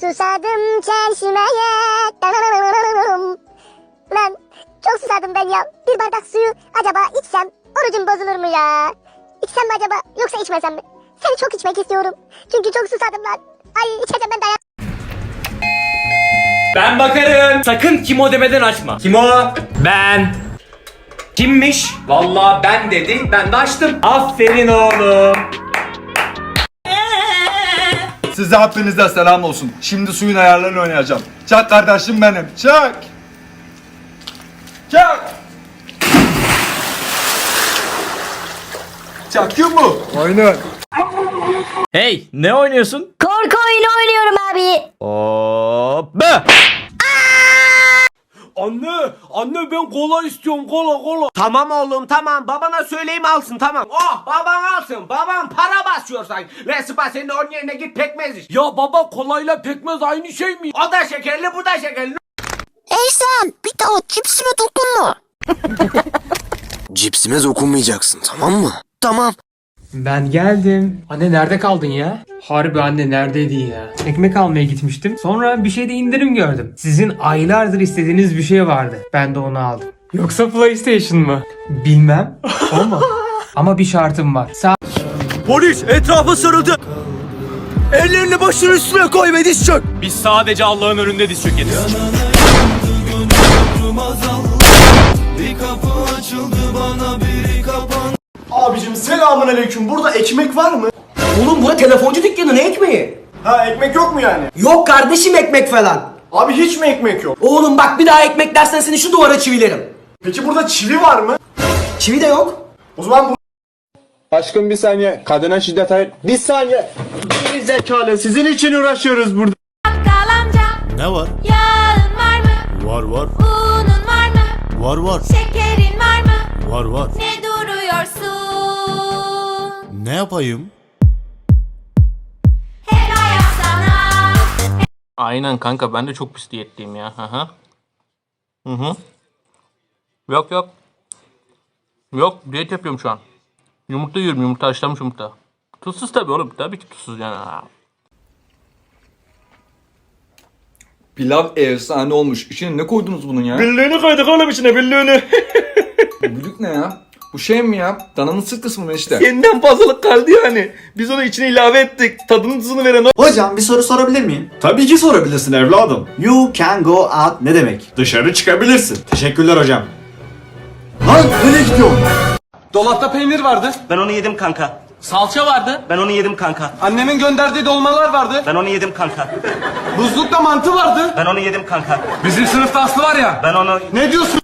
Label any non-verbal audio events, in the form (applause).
Susadım çeşmeye. Darararararım. Lan çok susadım ben ya. Bir bardak suyu acaba içsem orucum bozulur mu ya? İçsem mi acaba yoksa içmesem mi? Seni çok içmek istiyorum. Çünkü çok susadım lan. Ay içeceğim ben dayak. Ben bakarım. Sakın kim o demeden açma. Kim o? Ben. Kimmiş? Vallahi ben dedi. Ben de açtım. Aferin oğlum. Size hepinize selam olsun. Şimdi suyun ayarlarını oynayacağım. Çak kardeşim benim. Çak. Çak. Çakıyor mu? Oyna. Hey ne oynuyorsun? Korku oyunu oynuyorum abi. Hop. Anne, anne ben kola istiyorum kola kola. Tamam oğlum tamam babana söyleyeyim alsın tamam. Oh baban alsın babam para basıyor sanki. Resipa senin de onun yerine git pekmez iç. Ya baba kolayla pekmez aynı şey mi? O da şekerli bu da şekerli. Ey sen bir daha cipsime dokunma. Cipsime dokunmayacaksın tamam mı? Tamam. Ben geldim. Anne nerede kaldın ya? Harbi anne neredeydin ya? Ekmek almaya gitmiştim. Sonra bir şeyde indirim gördüm. Sizin aylardır istediğiniz bir şey vardı. Ben de onu aldım. Yoksa PlayStation mı? Bilmem. (laughs) O mu? Ama bir şartım var. Sa Polis etrafa sarıldı. Ellerini başının üstüne koy ve diz çök. Biz sadece Allah'ın önünde diz çökeriz. Abicim selamun aleyküm. Burada ekmek var mı? Oğlum bura telefoncu dükkanı ne ekmeği? Ha ekmek yok mu yani? Yok kardeşim ekmek falan. Abi hiç mi ekmek yok? Oğlum bak bir daha ekmek dersen seni şu duvara çivilerim. Peki burada çivi var mı? Çivi de yok. O zaman bu... Aşkım bir saniye. Kadına şiddet hayır. Bir saniye. Bir zekalı. Sizin için uğraşıyoruz burada. Ne var? yağın var mı? Var var. Unun var mı? Var var. Şekerin var mı? Var var. Ne duruyorsun? Ne yapayım? Aynen kanka ben de çok pis diyetliyim ya. Hı hı. Hı hı. Yok yok. Yok diyet yapıyorum şu an. Yumurta yiyorum yumurta haşlanmış yumurta. Tuzsuz tabii oğlum tabii ki tuzsuz yani. Pilav efsane olmuş. İçine ne koydunuz bunun ya? Billüğünü koyduk oğlum içine billüğünü. Gülük ne ya? Bu şey mi ya? Dananın sırt kısmı mı işte? Yeniden fazlalık kaldı yani. Biz onu içine ilave ettik. Tadının tuzunu veren o. Hocam bir soru sorabilir miyim? Tabii ki sorabilirsin evladım. You can go out ne demek? Dışarı çıkabilirsin. Teşekkürler hocam. Lan nereye gidiyorsun? Dolapta peynir vardı. Ben onu yedim kanka. Salça vardı. Ben onu yedim kanka. Annemin gönderdiği dolmalar vardı. Ben onu yedim kanka. Buzlukta mantı vardı. Ben onu yedim kanka. Bizim sınıfta Aslı var ya. Ben onu... Ne diyorsun?